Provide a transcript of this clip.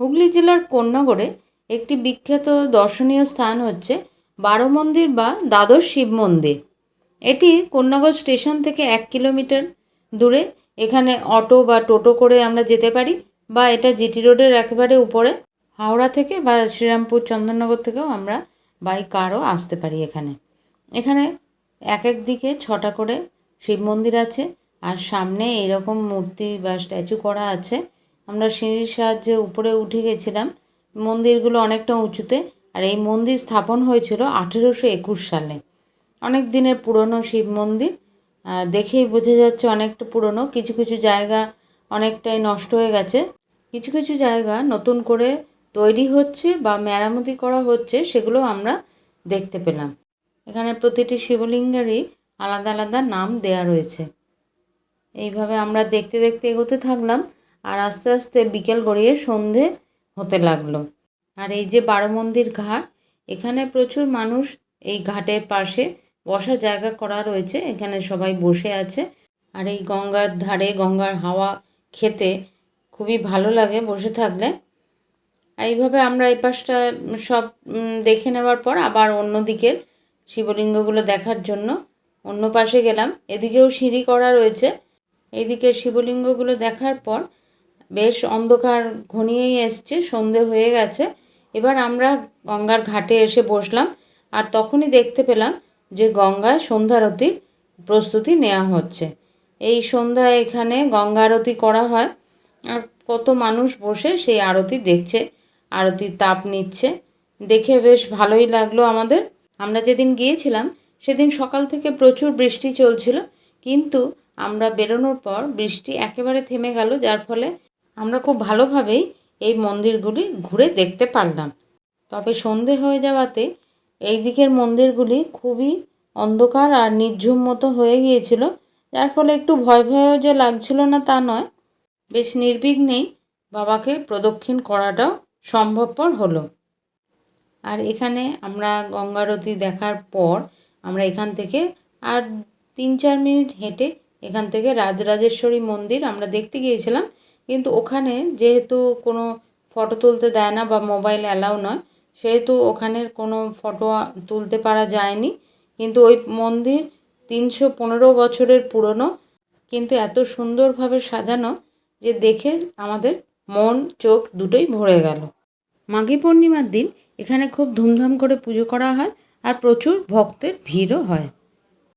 হুগলি জেলার কোন্নগরে একটি বিখ্যাত দর্শনীয় স্থান হচ্ছে বারো মন্দির বা দ্বাদশ শিব মন্দির। এটি কোন্নগর স্টেশন থেকে এক কিলোমিটার দূরে। এখানে অটো বা টোটো করে আমরা যেতে পারি বা এটা জিটি রোডের একেবারে উপরে। হাওড়া থেকে বা শ্রীরামপুর, চন্দননগর থেকেও আমরা বাই কারও আসতে পারি এখানে। এখানে এক এক দিকে ছটা করে শিব মন্দির আছে আর সামনে এরকম মূর্তি বা স্ট্যাচু করা আছে। আমরা সিঁড়ির সাহায্যে উপরে উঠে গেছিলাম। মন্দিরগুলো অনেকটা উঁচুতে, আর এই মন্দির স্থাপন হয়েছিল আঠেরোশো একুশ সালে। অনেক দিনের পুরনো শিব মন্দির দেখেই বোঝা যাচ্ছে অনেকটা পুরনো। কিছু কিছু জায়গা অনেকটাই নষ্ট হয়ে গেছে। কিছু কিছু জায়গা নতুন করে তৈরি হচ্ছে বা মেরামতি করা হচ্ছে, সেগুলো আমরা দেখতে পেলাম। এখানে প্রতিটি শিবলিঙ্গেরই আলাদা আলাদা নাম দেয়া রয়েছে। এইভাবে আমরা দেখতে দেখতে এগোতে থাকলাম। আর আস্তে আস্তে বিকেল গড়িয়ে সন্ধে হতে লাগল। আর এই যে বারো মন্দির ঘাট, এখানে প্রচুর মানুষ এই ঘাটের পাশে বসার জায়গা করা রয়েছে। এখানে সবাই বসে আছে। আর এই গঙ্গার ধারে, গঙ্গার হাওয়া খেতে খুবই ভালো লাগে বসে থাকলে। এইভাবে আমরা এই পাশটা সব দেখে নেওয়ার পর আবার অন্য দিকের শিবলিঙ্গগুলো দেখার জন্য অন্য পাশে গেলাম। এদিকেও সিঁড়ি করা রয়েছে। এইদিকে শিবলিঙ্গগুলো দেখার পর বেশ অন্ধকার ঘনিয়েই এসছে, সন্ধে হয়ে গেছে। এবার আমরা গঙ্গার ঘাটে এসে বসলাম আর তখনই দেখতে পেলাম যে গঙ্গায় সন্ধ্যারতির প্রস্তুতি নেওয়া হচ্ছে। এই সন্ধ্যায় এখানে গঙ্গা আরতি করা হয় আর কত মানুষ বসে সেই আরতি দেখছে, আরতির তাপ নিচ্ছে। দেখে বেশ ভালোই লাগল আমাদের। আমরা যেদিন গিয়েছিলাম সেদিন সকাল থেকে প্রচুর বৃষ্টি চলছিল, কিন্তু আমরা বেরোনোর পর বৃষ্টি একেবারে থেমে গেল, যার ফলে আমরা খুব ভালোভাবেই এই মন্দিরগুলি ঘুরে দেখতে পারলাম। তবে সন্ধে হয়ে যাওয়াতে এই দিকের মন্দিরগুলি খুবই অন্ধকার আর নির্ঝুম মতো হয়ে গিয়েছিল, যার ফলে একটু ভয় ভয়ও যে লাগছিল না তা নয়। বেশ নির্বিঘ্নেই বাবাকে প্রদক্ষিণ করাটাও সম্ভবপর হলো। আর এখানে আমরা গঙ্গারতি দেখার পর আমরা এখান থেকে আর তিন চার মিনিট হেঁটে এখান থেকে রাজরাজেশ্বরী মন্দির আমরা দেখতে গিয়েছিলাম। কিন্তু ওখানে যেহেতু কোনো ফটো তুলতে দেয় না বা মোবাইল অ্যালাউ নয়, সেহেতু ওখানের কোনো ফটো তুলতে পারা যায়নি। কিন্তু ওই মন্দির তিনশো পনেরো বছরের পুরনো, কিন্তু এত সুন্দরভাবে সাজানো যে দেখে আমাদের মন, চোখ দুটোই ভরে গেল। মাঘী পূর্ণিমার দিন এখানে খুব ধুমধাম করে পুজো করা হয় আর প্রচুর ভক্তের ভিড়ও হয়।